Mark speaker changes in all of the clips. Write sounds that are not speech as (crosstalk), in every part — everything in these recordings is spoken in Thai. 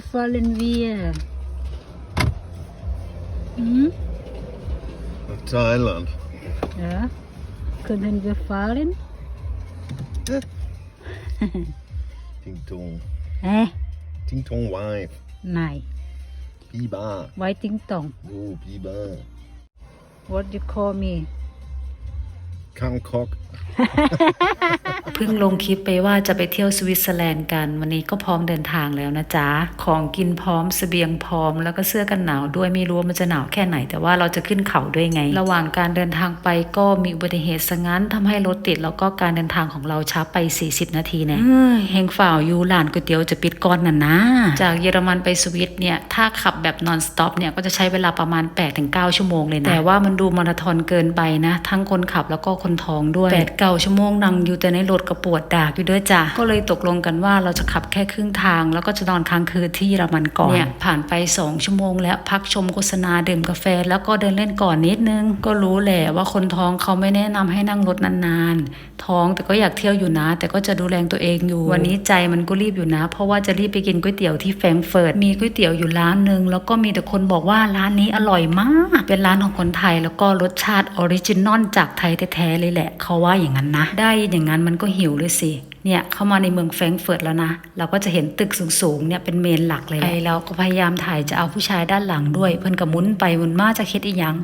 Speaker 1: fahren wir? Hm?
Speaker 2: Nach Thailand.
Speaker 1: Ja. Können wir (laughs) fahren?
Speaker 2: Ting Tong.
Speaker 1: Hä?
Speaker 2: Ting Tong Wife.
Speaker 1: Nein.
Speaker 2: Biba.
Speaker 1: Whitington.
Speaker 2: Oh, Biba.
Speaker 1: What do you call me?
Speaker 2: Kangkok.
Speaker 3: เพิ่งลงคลิปไปว่าจะไปเที่ยวสวิตเซอร์แลนด์กัน วันนี้ก็พร้อมเดินทางแล้วนะจ๊ะ ของกินพร้อมเสบียงพร้อม แล้วก็เสื้อกันหนาวด้วยไม่รู้ว่ามันจะหนาวแค่ไหน แต่ว่าเราจะขึ้นเขาด้วยไง ระหว่างการเดินทางไปก็มีอุบัติเหตุซะงั้นทำให้รถติด แล้วก็การเดินทางของเราช้าไป 40 นาทีเนี่ยเอ้ยเฮงฝ่าวยูหลานก๋วยเตี๋ยวจะปิดก่อนน่ะนะ จากเยอรมันไปสวิตเนี่ยถ้าขับแบบนอนสต็อปเนี่ยก็จะใช้เวลาประมาณ8-9ชั่วโมงเลยนะแต่ว่ามันดูมาราธอนเกินไปนะ ทั้งคนขับแล้วก็คนท้องด้วย8 9ชั่วโมงนั่งอยู่แต่ในรถกระปวดดากอยู่ด้วยจ้ะก็เลยตกลงกันว่าเราจะขับแค่ครึ่งทาง แล้วก็จะนอนค้างคืนที่เยอรมันก่อนเนี่ยผ่านไป2ชั่วโมง แล้วพักชมโฆษณาดื่มกาแฟ แล้วก็เดินเล่นก่อนนิดนึง ก็รู้แหละว่าคนท้องเขาไม่แนะนำให้นั่งรถนานๆ ท้องแต่ก็อยากเที่ยวอยู่นะ แต่ก็จะดูแลตัวเองอยู่ วันนี้ใจมันก็รีบอยู่นะ เพราะว่าจะรีบไปกินก๋วยเตี๋ยวที่แฟรงก์เฟิร์ตมีก๋วยเตี๋ยวอยู่ร้านหนึ่งแล้วก็มีแต่คนบอกว่าร้านนี้อร่อยมาก เป็นร้านของคนไทยแล้วก็รสชาติออริจินอลจากไทยแท้ๆเลยแหละ เขาว่าอย่างนั้นนะ ได้อย่างนั้นมันก็หิวเลยสิ เนี่ยเข้ามาในเมืองแฟรงก์เฟิร์ตแล้วนะ เราก็จะเห็นตึกสูงๆเนี่ยเป็นเมนหลักเลยไอเราก็พยายามถ่ายจะเอาผู้ชายด้านหลังด้วย เพิ่นกับมุนไปมุนมาจะคิดอีหยัง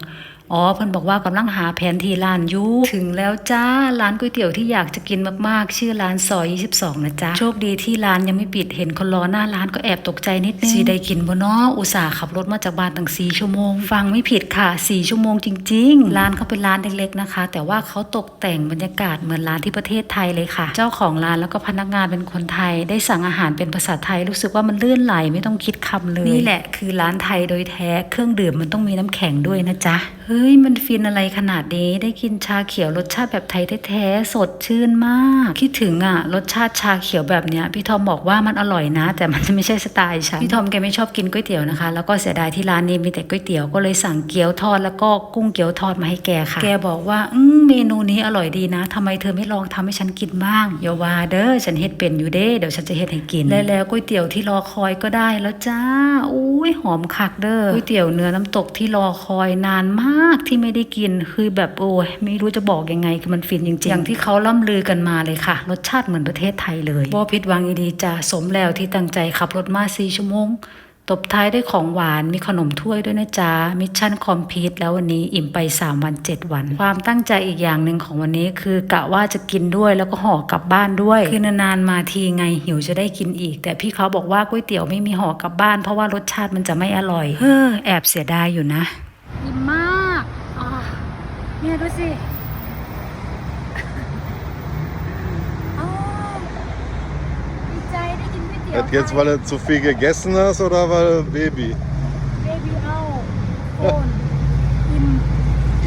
Speaker 3: อ๋อเพิ่นบอกว่ากำลังหาแผนที่ร้านอยู่ถึงแล้วจ้าร้านก๋วยเตี๋ยวที่อยากจะกินมากๆ ชื่อร้านซอย 22 นะจ๊ะ โชคดีที่ร้านยังไม่ปิดเห็นคนรอหน้าร้านก็แอบตกใจนิดนึงสีได้กินบ่เนาะอุตส่าห์ขับรถมาจากบ้านตั้ง4ชั่วโมง ฟังไม่ผิดค่ะ4ชั่วโมงจริง ๆ ร้านเขาเป็นร้านเล็กๆนะคะ แต่ว่าเขาตกแต่งบรรยากาศเหมือนร้านที่ประเทศไทยเลยค่ะ เจ้าของร้านแล้วก็พนักงานเป็นคนไทย ได้สั่งอาหารเป็นภาษาไทย รู้สึกว่ามันลื่นไหลไม่ต้องคิดคำเลย นี่แหละคือร้านไทยโดยแท้เครื่องดื่มมันต้องมีน้ำแข็งด้วยนะจ๊ะเฮ้ยมันฟินอะไรขนาดนี้ได้กินชาเขียวรสชาติแบบไทยแท้ๆสดชื่นมาก คิดถึงอะรสชาติชาเขียวแบบเนี้ยพี่ทอมบอกว่ามันอร่อยนะ แต่มันไม่ใช่สไตล์ฉันพี่ทอมแกไม่ชอบกินก๋วยเตี๋ยวนะคะ แล้วก็เสียดายที่ร้านนี้มีแต่ก๋วยเตี๋ยวก็เลยสั่งเกี๊ยวทอดแล้วก็กุ้งเกี๊ยวทอดมาให้แกค่ะ แกบอกว่าอืม เมนูนี้อร่อยดีนะทำไมเธอไม่ลองทำให้ฉันกินบ้างอย่าว่าเด้อฉันเฮ็ดเป็นอยู่เด้เดี๋ยวฉันจะเฮ็ดให้กินและแล้วก๋วยเตี๋ยวที่รอคอยก็ได้แล้วจ้าอุ้ยหอมคักเด้อก๋วยเตี๋ยวเนื้อน้ำตกที่รอคอยนานมากที่ไม่ได้กินคือแบบโอ้ยไม่รู้จะบอกยังไงคือมันฟินจริงๆอย่างที่เขาล่ำลือกันมาเลยค่ะ รสชาติเหมือนประเทศไทยเลยบ่ผิดหวังอีดีจ้าสมแล้วที่ตั้งใจขับรถมาสี่ชั่วโมง ตบท้ายด้วยของหวานมีขนมถ้วยด้วยนะจ๊ะมิชชั่นคอมพลีทแล้ววันนี้อิ่มไป 3 วัน 7 วัน ความตั้งใจอีกอย่างหนึ่งของวันนี้คือกะว่าจะกินด้วยแล้วก็ห่อกลับบ้านด้วย คือนานๆมาทีไงหิวจะได้กินอีก แต่พี่เขาบอกว่าก๋วยเตี๋ยวไม่มีห่อกลับบ้าน เพราะว่ารสชาติมันจะไม่อร่อยเฮ้อแอบเสียดายอยู่นะ
Speaker 1: อิ่มมากอ่าเนี่ยดูสิอ๋อดีใจ ได้กินก๋วยเตี๋ยว
Speaker 2: Jetzt, weil du zu viel gegessen hast oder weil Baby?
Speaker 1: เบบี้เอาโอนอิ่ม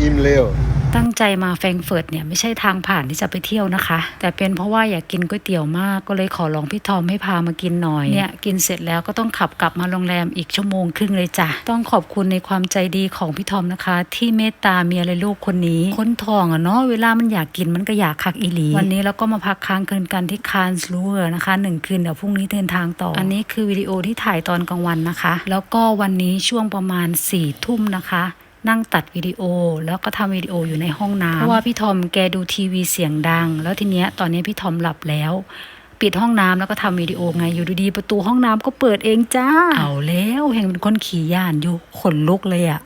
Speaker 2: Ihm Leo.
Speaker 3: ตั้งใจมาแฟรงเฟิร์ตเนี่ยไม่ใช่ทางผ่านที่จะไปเที่ยวนะคะ แต่เป็นเพราะว่าอยากกินก๋วยเตี๋ยวมากก็เลยขอลองพี่ทอมให้พามากินหน่อยเนี่ยกินเสร็จแล้วก็ต้องขับกลับมาโรงแรมอีกชั่วโมงครึ่งเลยจ้ะต้องขอบคุณในความใจดีของพี่ทอมนะคะ ที่เมตตาเมียและลูกคนนี้คนทองอะเนาะเวลามันอยากกินมันก็อยากคักอีหลี วันนี้เราก็มาพักค้างคืนกันที่คานส์ลูเวอร์นะคะหนึ่งคืนเดี๋ยวพรุ่งนี้เดินทางต่อ อันนี้คือวิดีโอที่ถ่ายตอนกลางวันนะคะ แล้วก็วันนี้ช่วงประมาณ4ี่ทุ่มนะคะ นั่งตัดวิดีโอ แล้วก็ทำวิดีโออยู่ในห้องน้ำเพราะว่าพี่ทอมแกดูทีวีเสียงดัง แล้วทีเนี้ยตอนนี้พี่ทอมหลับแล้ว ปิดห้องน้ำแล้วก็ทำวิดีโอไงอยู่ดีๆประตูห้องน้ำก็เปิดเองจ้าเอาแล้วเห็นเป็นคนขี่ย่านอยู่ขนลุกเลยอะ